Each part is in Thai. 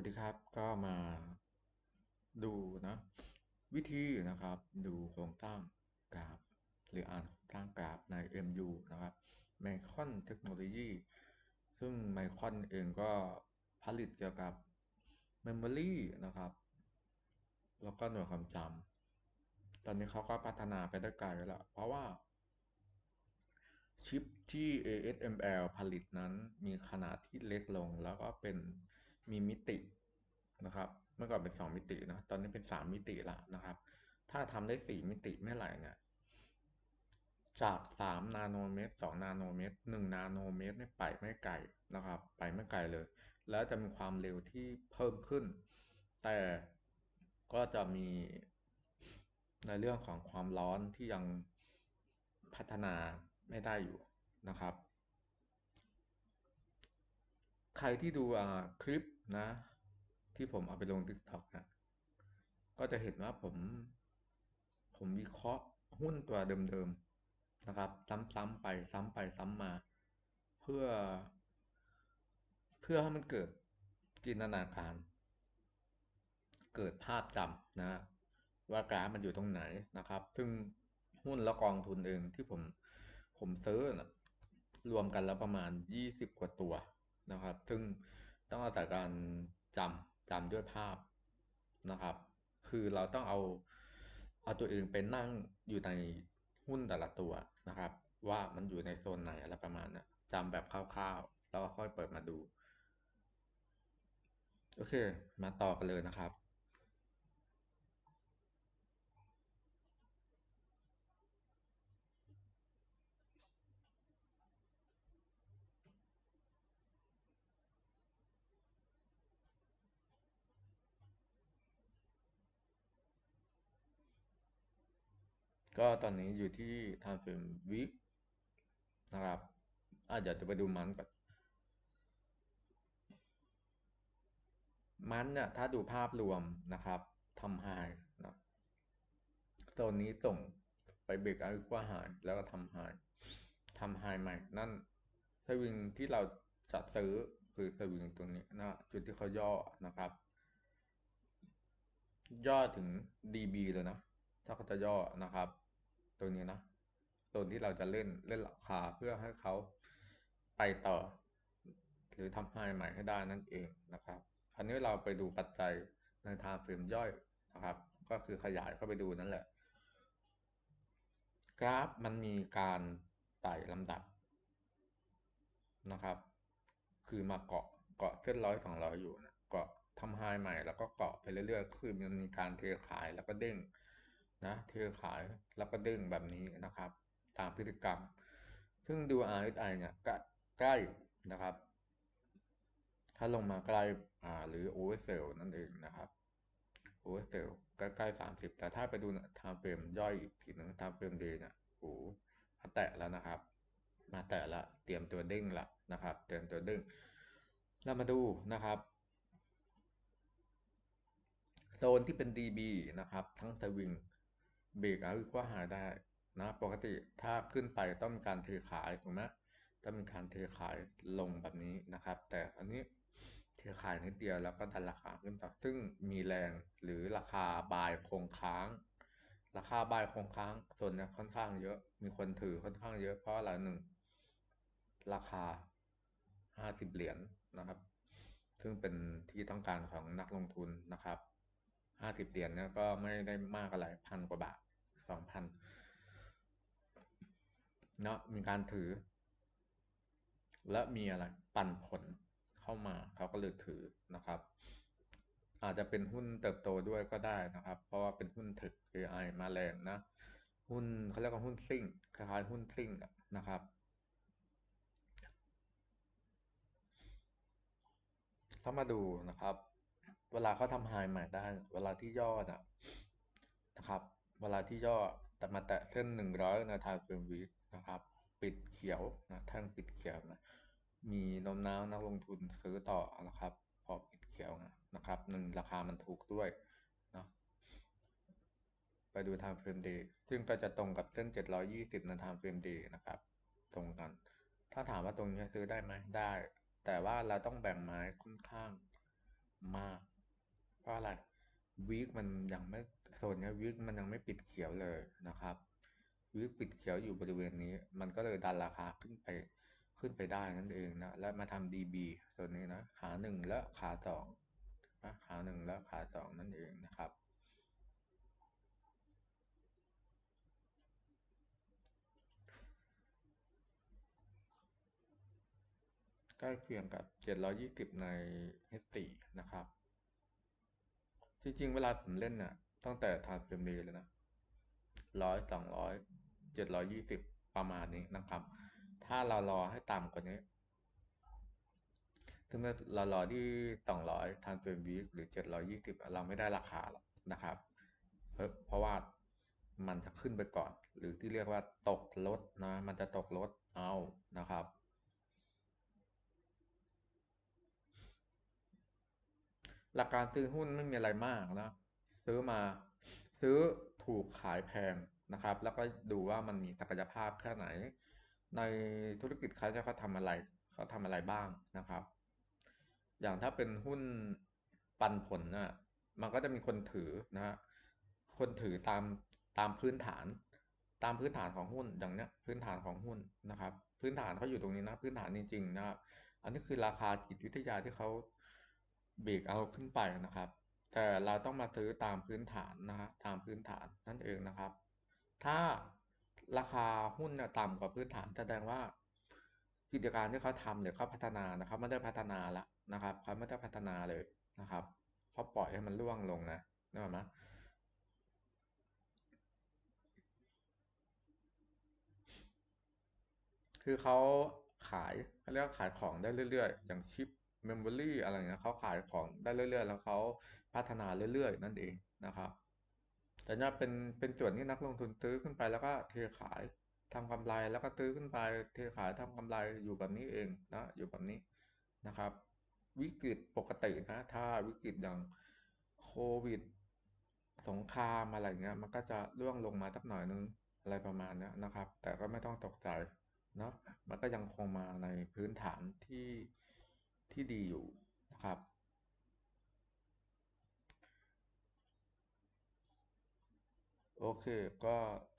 วัสดีครับก็มาดูนะวิธีนะครับดูโครงสร้างกราฟ หรืออ่านโครงสร้างกราฟใน MU นะครับ Micron Technology ซึ่ง Micron เองก็ผลิตเกี่ยวกับ Memory นะครับ แล้วก็หน่วยความจำตอนนี้เขาก็พัฒนาไปได้ไกลแล้ว เพราะว่า ชิปที่ ASML ผลิตนั้นมีขนาดที่เล็กลงแล้วก็เป็น มีมิตินะครับ เมื่อก่อนเป็น 2 มิตินะ ตอนนี้เป็น 3 มิติล้วนะครับ ถ้าทำได้ 4 มิติเมื่อไหร่เนี่ย จาก 3 นาโนเมตร 2 นาโนเมตร 1 นาโนเมตรเนี่ยไปไม่ไกลนะครับ ไปไม่ไกลเลย แล้วจะมีความเร็วที่เพิ่มขึ้น แต่ก็จะมีในเรื่องของความร้อนที่ยังพัฒนาไม่ได้อยู่นะครับ ใครที่ดูคลิปนะ ที่ผมเอาไปลง TikTok นะก็จะเห็นว่าผม ผมวิเคราะห์หุ้นตัวเดิมๆนะครับ ซ้ำๆไปซ้ำไปซ้ำมา เพื่อ เพื่อให้มันเกิดจินตนาการ เกิดภาพจำนะ ว่ากราฟมันอยู่ตรงไหนนะครับ ซึ่งหุ้นและกองทุนเองที่ผมผมซื้อนะรวมกันแล้วประมาณ 20 กว่าตัว นะครับ ซึ่งต้องอาศัยการจำจำด้วยภาพนะครับ คือเราต้องเอาเอาตัวเองเป็นนั่งอยู่ในหุ้นแต่ละตัวนะครับ ว่ามันอยู่ในโซนไหนอะไรประมาณนะจำแบบคร่าวๆ แล้วก็ค่อยเปิดมาดู โอเค มาต่อกันเลยนะครับ ก็ตอนนี้อยู่ที่ time frame week นะครับอาจจะจะไปดูมันก่อนมันเนี่ยถ้าดูภาพรวมนะครับทำไฮนะตอนนี้ส่งไปเบรกอัลกว่าไฮแล้วก็ทำไฮทำไฮใหม่ นั่นสวิงที่เราจะซื้อคือสวิงตรงนี้นะจุดที่เขาย่อนะครับ ย่อถึง dB เลยนะ ถ้าเขาจะย่อนะครับ ตรงนี้นะโซนที่เราจะเล่นเล่นราคาเพื่อให้เขาไปต่อ หรือทำให้ใหม่ให้ได้นั่นเองนะครับคราวนี้เราไปดูปัจจัยในทางเฟรมย่อยนะครับ ก็คือขยายเข้าไปดูนั่นแหละ กราฟมันมีการไต่ลำดับนะครับ คือมาเกาะเกาะเส้นร้อยสองร้อยอยู่นะเกาะทำไฮใหม่แล้วก็เกาะไปเรื่อยๆ คือมันมีการเทขายแล้วก็เด้ง นะเทขายแล้วก็ด้งแบบนี้นะครับ ตามพฤติกรรม ซึ่งดู RSI เนี่ยใกล้นะครับ ถ้าลงมาใกล้อ่าหรือ oversell นั่นเองนะครับ oversell ใกล้ๆสามสิบแต่ถ้าไปดูทางเฟรมย่อยอีกทีนึงทางเฟรมเดย์เนี่ยโอ้มาแตะแล้วนะครับ มาแตะละเตรียมตัวเด้งละนะครับ เตรียมตัวเด้งเรามาดูนะครับโซนที่เป็น DB นะครับ ทั้งสวิง เบรกเอาก็หาได้นะ ปกติถ้าขึ้นไปต้องมีการเทขายถูกไหมต้องมีการเทขายลงแบบนี้นะครับ แต่อันนี้เทขายนิดเดียวแล้วก็ดันราคาขึ้นต่อ ซึ่งมีแรงหรือราคาบายคงค้าง ราคาบายคงค้างส่วนนี้ค่อนข้างเยอะ มีคนถือค่อนข้างเยอะเพราะอะไรหนึ่งราคาห้าสิบเหรียญนนะครับ ซึ่งเป็นที่ต้องการของนักลงทุนนะครับ ห้าสิบเหรียญเนี่ยก็ไม่ได้มากอะไรพันกว่าบาทสองพันเนาะมีการถือ และมีอะไรปันผลเข้ามาเขาก็เลยถือนะครับ อาจจะเป็นหุ้นเติบโตด้วยก็ได้นะครับ เพราะว่าเป็นหุ้นถึก AI มาแรงนะหุ้นเขาเรียกว่าหุ้นซิ่งคล้ายๆหุ้นซิ่งนะครับถ้ามาดูนะครับ เวลาเขาทำไฮใหม่ได้ เวลาที่ย่อนะนะครับ เวลาที่ย่อแต่มาแตะเส้นหนึ่งร้อยในทางเฟรมวีนะครับ ปิดเขียวนะแท่งปิดเขียวนะ มีนมน้าวนักลงทุนซื้อต่อนะครับ พอปิดเขียวนะครับหนึ่งราคามันถูกด้วยนะไปดูทางเฟรมดย์ซึ่งก็จะตรงกับเส้น 720 ในทางเฟรมดย์นะครับ ตรงกัน ถ้าถามว่าตรงนี้ซื้อได้ไหมได้ แต่ว่าเราต้องแบ่งไม้ค่อนข้างมาก เพราะอะไรวีคมันยังไม่โซนนี้วีคมันยังไม่ปิดเขียวเลยนะครับวีคปิดเขียวอยู่บริเวณนี้ มันก็เลยดันราคาขึ้นไปขึ้นไปได้นั่นเองนะและมาทำ DB โซนนี้นะขาหนึ่งและขาสองนะขาหนึ่งและขาสองนั่นเองนะครับใกล้เคียงกับ 720 ใน H4 นะครับ จริงๆเวลาผมเล่นเนี่ยตั้งแต่ทานเฟรมเเลยนะร้อยสองร้อยเจ็ดร้อยยี่สิบประมาณนี้นะครับ ถ้าเรารอให้ต่ำกว่านี้ถึงเรารอที่สองร้อยทานเฟรมวีหรือเจ็ดร้อยี่สิบเราไม่ได้ราคาหรอกนะครับ เพราะว่ามันจะขึ้นไปก่อน หรือที่เรียกว่าตกลดนะ มันจะตกลดเอานะครับ หลักการซื้อหุ้นไม่มีอะไรมากนะซื้อมาซื้อถูกขายแพงนะครับ แล้วก็ดูว่ามันมีศักยภาพแค่ไหน ในธุรกิจเขาจะเขาทำอะไรเขาทำอะไรบ้างนะครับ อย่างถ้าเป็นหุ้นปันผลนะมันก็จะมีคนถือนะฮะคนถือตามตามพื้นฐาน ตามพื้นฐานของหุ้นอย่างเนี้ยพื้นฐานของหุ้นนะครับ พื้นฐานเขาอยู่ตรงนี้นะ พื้นฐานจริงๆนะครับ อันนี้คือราคาจิตวิทยาที่เขา บรกเอาขึ้นไปนะครับ แต่เราต้องมาซื้อตามพื้นฐานนะฮะตามพื้นฐานนั่นเองนะครับ ถ้าราคาหุ้นเนี่ยต่ำกว่าพื้นฐานแสดงว่ากิจการที่เขาทำหรือเขาพัฒนานะครับไม่ได้พัฒนาละนะครับเขาไม่ได้พัฒนาเลยนะครับเขาปล่อยให้มันร่วงลงนะนึกออกไหมคือเขาขายเขาเรียกขายของได้เรื่อย ๆ อย่างชิป เมมโมรี่อะไรเงี้ยเขาขายของได้เรื่อย ๆ แล้วเขาพัฒนาเรื่อย ๆ นั่นเองนะครับแต่เนี่ยเป็นเป็นส่วนที่นักลงทุนซื้อขึ้นไปแล้วก็เทขายทำกำไรแล้วก็ซื้อขึ้นไปเทขายทำกำไรอยู่แบบนี้เองนะอยู่แบบนี้นะครับ วิกฤตปกตินะถ้าวิกฤตอย่างโควิด สงครามอะไรเงี้ยมันก็จะร่วงลงมาสักหน่อยนึงอะไรประมาณนี้นะครับ แต่ก็ไม่ต้องตกใจเนาะมันก็ยังคงมาในพื้นฐานที่ ที่ดีอยู่นะครับโอเค ก็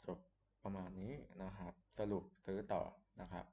จบประมาณนี้นะครับ สรุปซื้อต่อนะครับ